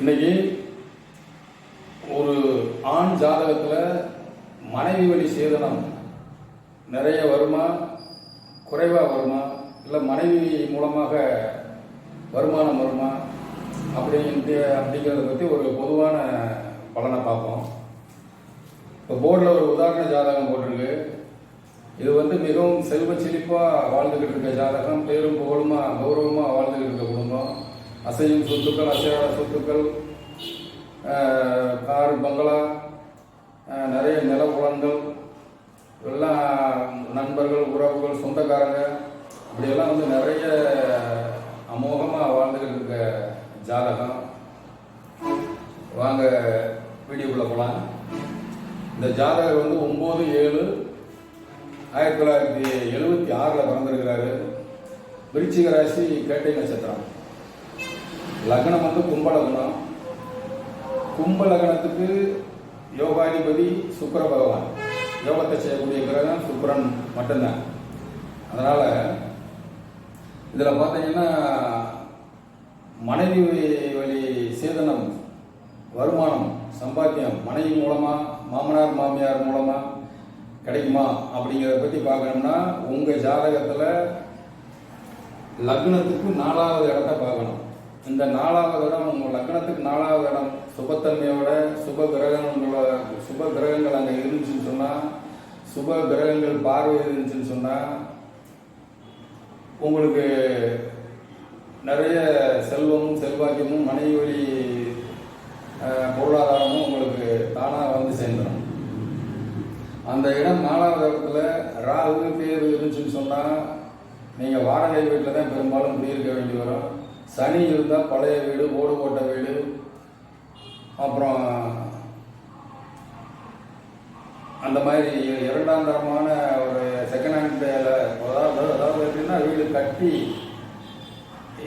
இன்னைக்கு ஒரு ஆண் ஜாதகத்தில் மனைவி வழி சேதனம் நிறைய வருமா? குறைவாக வருமா? இல்லை மனைவி மூலமாக வருமானம் வருமா? அப்படின்ட்டு அப்படிங்கிறத பற்றி ஒரு பொதுவான பலனை பார்ப்போம். இப்போ போர்டில் ஒரு உதாரண ஜாதகம் போட்டிருக்கு. இது வந்து மிகவும் செல்வ செழிப்பாக வாழ்ந்துக்கிட்டு இருக்க ஜாதகம் பேரும் புகழுமா கௌரவமாக வாழ்ந்துக்கிட்டு இருக்க குடும்பம். அசையும் சொத்துக்கள் அசையாத சொத்துக்கள் கார் பங்களா நிறைய நிறைய குளங்கள் எல்லாம் நண்பர்கள் உறவுகள் சொந்தக்காரங்க இப்படியெல்லாம் வந்து நிறைய அமோகமாக வாழ்ந்துக்கிட்டு இருக்க ஜாதகம். வாங்க வீடியோக்குள்ளே போகலாம் இந்த ஜாதகர் வந்து ஒம்பது ஏழு ஆயிரத்தி தொள்ளாயிரத்தி எழுபத்தி ஆறில் பிறந்திருக்கிறாரு. விருச்சிக ராசி கேட்டை நட்சத்திரம். லக்னம் வந்து கும்ப லக்னம் கும்ப லக்னத்துக்கு யோகாதிபதி சுக்கர பகவான். யோகத்தை செய்யக்கூடிய கிரகம் சுக்கரன் மட்டும்தான். அதனால் இதில் பார்த்தீங்கன்னா மனைவி வழி சேதனம் வருமானம் சம்பாத்தியம் மனைவி மூலமாக மாமனார் மாமியார் மூலமாக கிடைக்குமா அப்படிங்கிறத பற்றி பார்க்கணும்னா உங்கள் ஜாதகத்தில் லக்னத்துக்கு நாலாவது இடத்த பார்க்கணும். இந்த நாலாவது இடம் உங்கள் லக்னத்துக்கு நாலாவது இடம் சுபத்தன்மையோட சுப கிரகங்களோட சுப கிரகங்கள் அங்கே இருந்துச்சுன்னு சொன்னால் சுப கிரகங்கள் பார்வை இருந்துச்சுன்னு சொன்னால் உங்களுக்கு நிறைய செல்வமும் செல்வாக்கியமும் மனைவி வழி பொருளாதாரமும் உங்களுக்கு தானாக வந்து சேர்ந்துடும் அந்த இடம் நாலாவது இடத்துல ராகு கேது இருந்துச்சுன்னு சொன்னால் நீங்கள் வாடகை வீட்டில் தான் பெரும்பாலும் குடியிருக்க வேண்டி வரும். சனி இருந்தால் பழைய வீடு ஓடு போட்ட வீடு அப்புறம் அந்த மாதிரி இரண்டாம் தரமான ஒரு செகண்ட் ஹேண்ட் அதாவது அதாவது எப்படின்னா வீடு கட்டி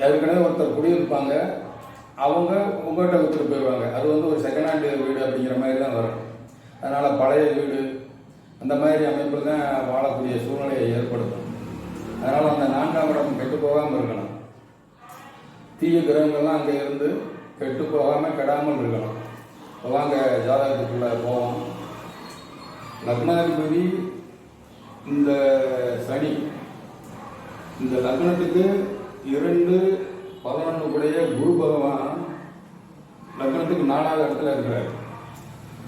ஏற்கனவே ஒருத்தர் குடியிருப்பாங்க. அவங்க உங்கள்கிட்ட விட்டுட்டு போயிடுவாங்க. அது வந்து ஒரு செகண்ட் ஹேண்ட் வீடு அப்படிங்கிற மாதிரி தான் வரும். அதனால் பழைய வீடு அந்த மாதிரி அமைப்பில் தான் வாழக்கூடிய சூழ்நிலையை ஏற்படுத்தும். அதனால் அந்த நான்காம் இடம் கெட்டு போகாமல் இருக்கணும் தீய கிரகங்கள்லாம் அங்கே இருந்து கெட்டு போகாமல் கெடாமல் இருக்கலாம் வாங்க ஜாதகத்துக்குள்ளே போவோம். லக்னாதிபதி இந்த சனி இந்த லக்னத்துக்கு இரண்டு பதினொன்று கூடிய குரு பகவான் லக்னத்துக்கு நாலாவது இடத்துல இருக்கிறார்.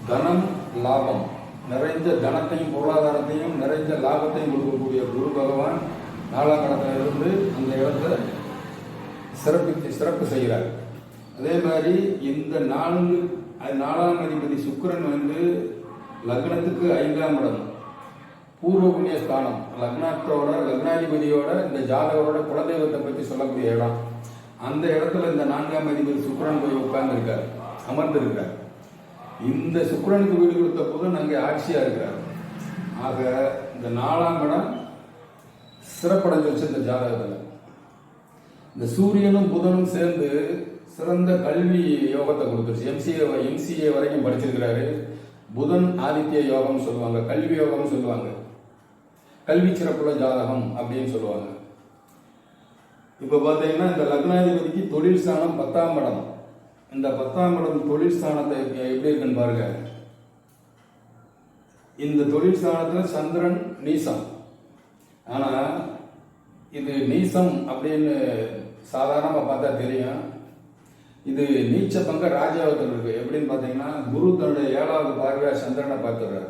தனம் லாபம். நிறைஞ்ச தனத்தையும் பொருளாதாரத்தையும் நிறைஞ்ச லாபத்தையும் கொடுக்கக்கூடிய குரு பகவான் நாலாம் இடத்துல இருந்து அந்த இடத்துல சிறப்பித்து சிறப்பு செய்கிறார். அதே மாதிரி இந்த நான்கு நாலாம் அதிபதி சுக்கரன் வந்து லக்னத்துக்கு ஐந்தாம் இடம். பூர்வ புண்ணிய ஸ்தானம். லக்னாத்தோட லக்னாதிபதியோட இந்த ஜாதகரோட குலதெய்வத்தை பற்றி சொல்லக்கூடிய இடம். அந்த இடத்துல இந்த நான்காம் அதிபதி சுக்கரன் போய் உட்கார்ந்துருக்கார். அமர்ந்திருக்கார் இந்த சுக்கிரனுக்கு வீடு கொடுத்த போது நாங்கள் ஆட்சியாக இருக்கிறார். ஆக இந்த நாலாம் இடம் சிறப்படைஞ்சு வச்சு இந்த ஜாதகத்தில். இந்த சூரியனும் புதனும் சேர்ந்து சிறந்த கல்வி யோகத்தை கொடுத்துருச்சு. எம்சிஏ எம்சிஏ வரைக்கும் படிச்சிருக்கிறாரு. புதன் ஆதித்ய யோகம் சொல்லுவாங்க கல்வி யோகம் சொல்லுவாங்க. கல்வி சிறப்புள்ள ஜாதகம் அப்படின்னு சொல்லுவாங்க. இப்போ பார்த்தீங்கன்னா இந்த லக்னாதிபதிக்கு தொழில் ஸ்தானம் பத்தாம் இடம். இந்த பத்தாம் இடம் தொழில் ஸ்தானத்தை எப்படி இருக்குன்னு பாருங்க. இந்த தொழில் ஸ்தானத்தில் சந்திரன் நீசம். ஆனால் இது நீசம் அப்படின்னு சாதாரணமாக பார்த்தா தெரியும். இது நீச்ச பங்க ராஜாவத்தில் இருக்கு. எப்படின்னு பார்த்தீங்கன்னா குரு தன்னுடைய ஏழாவது பார்வையாக சந்திரனை பார்த்துறாரு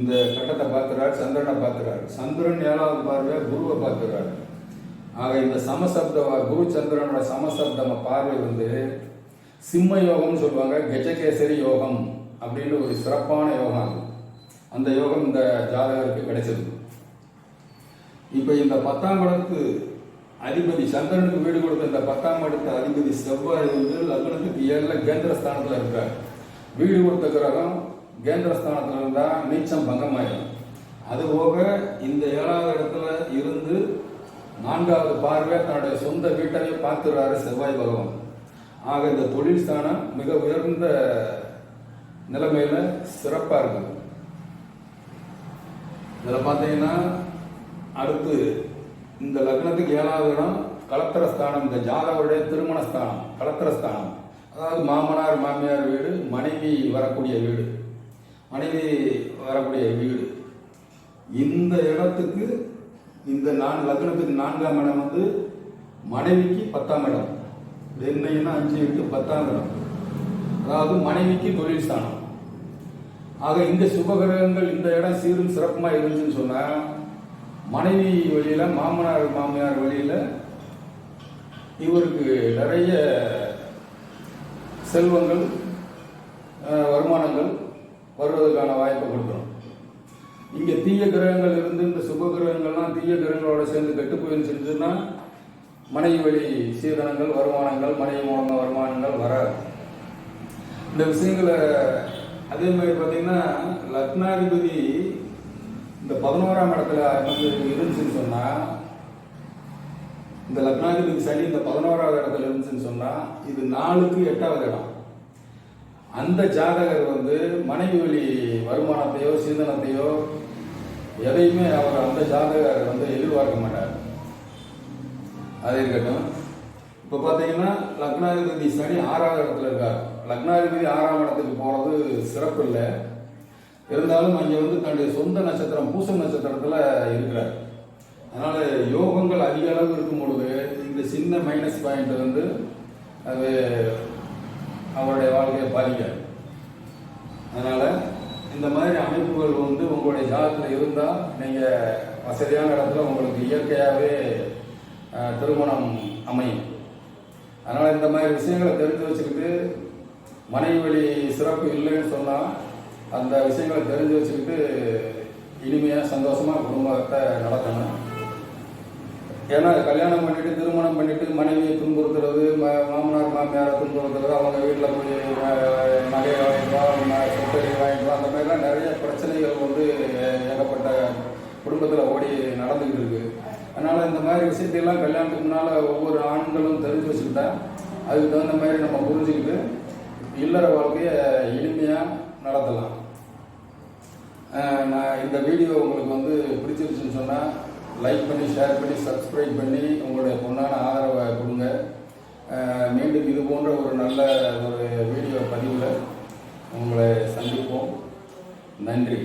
இந்த கட்டத்தை பார்த்துறாரு சந்திரனை பார்த்துறாரு சந்திரன் ஏழாவது பார்வையாக குருவை பார்த்துறாரு ஆக இந்த சமசப்த குரு சந்திரனோட சமசப்தம பார்வை வந்து சிம்ம யோகம்னு சொல்லுவாங்க. கஜகேசரி யோகம் அப்படின்னு ஒரு சிறப்பான யோகம் அது. அந்த யோகம் இந்த ஜாதகருக்கு கிடைச்சது. இப்போ இந்த பத்தாம் இடத்து அதிபதி சந்திரனுக்கு வீடு கொடுத்த இந்த பத்தாம் அடுத்த அதிபதி செவ்வாய் வந்து லக்னத்துக்கு ஏழுல கேந்திர இருக்கார். வீடு கொடுத்த கிரகம் கேந்திர ஸ்தானத்துல இருந்தா நீச்சம் பங்கமாயிடும் அது போக இந்த ஏழாவது இடத்துல இருந்து நான்காவது பார்வை தன்னுடைய சொந்த வீட்டையே பார்த்துடுறாரு செவ்வாய் பகவான். ஆக இந்த தொழில் ஸ்தானம் மிக உயர்ந்த நிலைமையில சிறப்பாக இருக்கும் இதில் பார்த்தீங்கன்னா அடுத்து இந்த லக்னத்துக்கு ஏழாவது இடம் கலத்திரஸ்தானம் இந்த ஜாதகருடைய திருமண ஸ்தானம் ஸ்தானம். அதாவது மாமனார் மாமியார் வீடு மனைவி வரக்கூடிய வீடு. மனைவி வரக்கூடிய வீடு. இந்த இடத்துக்கு இந்த நான் லக்னத்துக்கு நான்காம் இடம் வந்து மனைவிக்கு பத்தாம் இடம். என்னைன்னா அஞ்சு எட்டு பத்தாம் இடம். அதாவது மனைவிக்கு தொழில் ஸ்தானம். ஆக இந்த சுபகிரகங்கள் இந்த இடம் சீரும் சிறப்புமாக இருந்துச்சுன்னு சொன்னால் மனைவி வழியில் மாமனார் மாமியார் வழியில் இவருக்கு நிறைய செல்வங்கள் வருமானங்கள் வருவதற்கான வாய்ப்பை கொடுக்கணும். இங்கே தீய கிரகங்கள் இருந்து இந்த சுப கிரகங்கள்லாம் தீய கிரகங்களோட சேர்ந்து கெட்டு போயிருந்துச்சுன்னா மனைவி வழி சீதனங்கள் வருமானங்கள் மனைவி மூலமாக வருமானங்கள் வராது. இந்த விஷயங்களை அதே மாதிரி பார்த்தீங்கன்னா லக்னாதிபதி இந்த பதினோராம் இடத்துல வந்து இருந்துச்சுன்னு சொன்னா இந்த லக்னாதிபதி சனி இந்த பதினோராவது இடத்துல இருந்துச்சுன்னு சொன்னா இது நாலுக்கு எட்டாவது இடம். அந்த ஜாதகர் வந்து மனைவி வழி வருமானத்தையோ சிந்தனத்தையோ எதையுமே அவர் அந்த ஜாதகர் வந்து எதிர்பார்க்க மாட்டார். அது இருக்கட்டும். இப்போ பார்த்தீங்கன்னா லக்னாதிபதி சனி ஆறாவது இடத்துல இருக்கார். லக்னாதிபதி ஆறாம் இடத்துக்கு போகிறது சிறப்பு இல்லை. இருந்தாலும் அங்கே வந்து தன்னுடைய சொந்த நட்சத்திரம் பூச நட்சத்திரத்தில் இருக்கிறார். அதனால் யோகங்கள் அதிக அளவு இருக்கும் பொழுது இந்த சின்ன மைனஸ் பாயிண்ட் வந்து அது அவருடைய வாழ்க்கையை பாதிக்காது. அதனால் இந்த மாதிரி அமைப்புகள் வந்து உங்களுடைய ஜாதகத்தில் இருந்தால் நீங்கள் வசதியான இடத்துல உங்களுக்கு இயற்கையாகவே திருமணம் அமையும். அதனால் இந்த மாதிரி விஷயங்களை தெரிஞ்சு வச்சுக்கிட்டு மனைவி வழி சிறப்பு இல்லைன்னு சொன்னால் அந்த விஷயங்களை தெரிஞ்சு வச்சுக்கிட்டு இனிமையாக சந்தோஷமாக குடும்பத்தை நடத்தணும். ஏன்னா கல்யாணம் பண்ணிட்டு திருமணம் பண்ணிட்டு மனைவியை துன்புறுத்துறது மாமனார் மாமியாரை துன்புறுத்துறது அவங்க வீட்டில் போய் நகையை வாங்கிட்டு வா சொத்தை வாங்கிட்டு வா அந்த மாதிரிலாம் நிறைய பிரச்சனைகள் வந்து ஏகப்பட்ட குடும்பத்தில் ஓடி நடந்துக்கிட்டு இருக்கு. அதனால் இந்த மாதிரி விஷயத்தையெல்லாம் கல்யாணத்துக்கு முன்னால் ஒவ்வொரு ஆண்களும் தெரிஞ்சு வச்சுக்கிட்டா அதுக்கு தகுந்த மாதிரி நம்ம புரிஞ்சுக்கிட்டு இல்லற வாழ்க்கையை இனிமையாக நடத்தலாம். நான் இந்த வீடியோ உங்களுக்கு வந்து பிடிச்சிருச்சுன்னு சொன்னால் லைக் பண்ணி ஷேர் பண்ணி சப்ஸ்கிரைப் பண்ணி உங்களுடைய பொண்ணான ஆதரவை கொடுங்க. மீண்டும் இது போன்ற ஒரு நல்ல ஒரு வீடியோ பதிவில் உங்களை சந்திப்போம். நன்றி.